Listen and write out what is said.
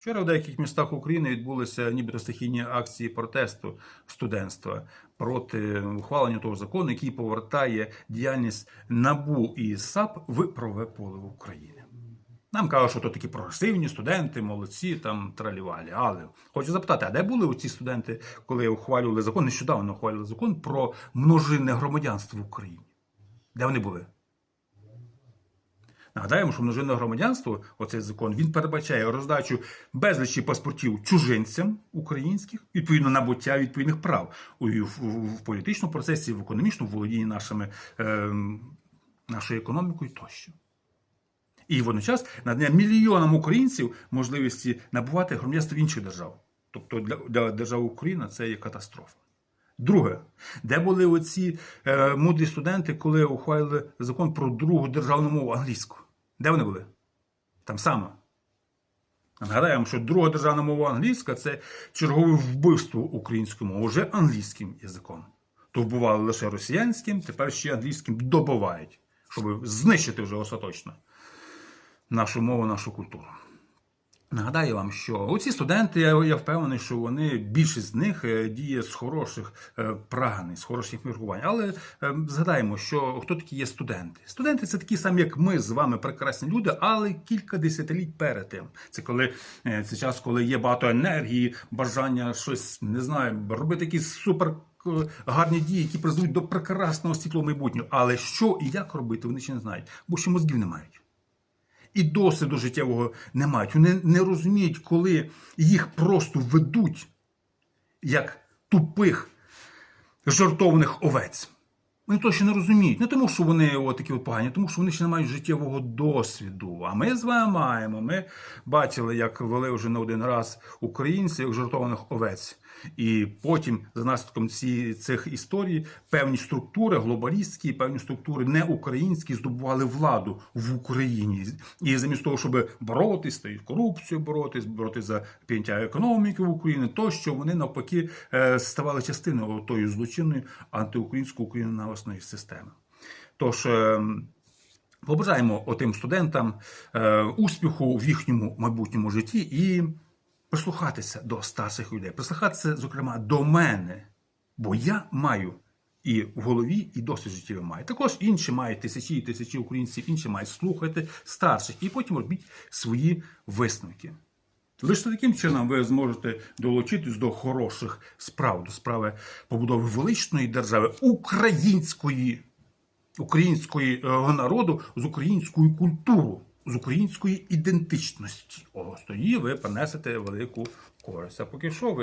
Вчора в деяких містах України відбулися нібито стихійні акції протесту студентства проти ухвалення того закону, який повертає діяльність НАБУ і САП в правове поле України. Нам кажуть, що то такі прогресивні студенти, молодці, там тралівалі. Але хочу запитати, а де були ці студенти, коли ухвалювали закон? Нещодавно ухвалювали закон про множинне громадянство в Україні? Де вони були? Нагадаємо, що множинне громадянство, оцей закон, він передбачає роздачу безлічі паспортів чужинцям українських, відповідно набуття відповідних прав у, в, політичному процесі, в економічному володінні нашими, е, нашою економікою тощо. І водночас надання мільйонам українців можливості набувати громадянство інших держав. Тобто для, для держави Україна це є катастрофа. Друге, де були оці е, мудрі студенти, коли ухвалили закон про другу державну мову англійську? Де вони були? Там саме. Нагадаємо, що друга державна мова англійська це чергове вбивство української мови вже англійським язиком. То вбивали лише росіянським, тепер ще англійським добивають, щоб знищити вже остаточно нашу мову, нашу культуру. Нагадаю вам, що оці студенти, я, впевнений, що вони більшість з них е, діє з хороших е, прагнень, з хороших міркувань. Але е, згадаємо, що хто такі є студенти? Студенти це такі самі, як ми з вами, прекрасні люди, але кілька десятиліть перед тим. Це коли це час, коли є багато енергії, бажання щось не знаю, робити якісь супер. Гарні дії, які призведуть до прекрасного світлого майбутнього. Але що і як робити, вони ще не знають, бо ще мозгів не мають і досвіду життєвого не мають. Вони не розуміють, коли їх просто ведуть як тупих жартовних овець. Вони то ще не розуміють. Не тому, що вони от такі от погані, тому що вони ще не мають життєвого досвіду. А ми з вами маємо. Ми бачили, як вели вже не один раз українців як жартованих овець. І потім, за наслідком ці, цих історій, певні структури, глобалістські, певні структури неукраїнські здобували владу в Україні. І замість того, щоб боротись, з тією корупцією боротись, боротись за підняття економіки в Україні, то що вони навпаки е, ставали частиною тої злочинної антиукраїнської українонависної системи. Тож. е, Побажаємо отим студентам е, успіху в їхньому майбутньому житті і прислухатися до старших людей, прислухатися, зокрема, до мене, бо я маю і в голові, і досвід життєвий маю. Також інші мають тисячі і тисячі українців, інші мають слухати старших і потім робіть свої висновки. Лише таким чином ви зможете долучитись до хороших справ, до справи побудови величної держави української української е, народу з українською культурою, з української ідентичності. Ось тоді ви понесете велику користь. А поки що ви.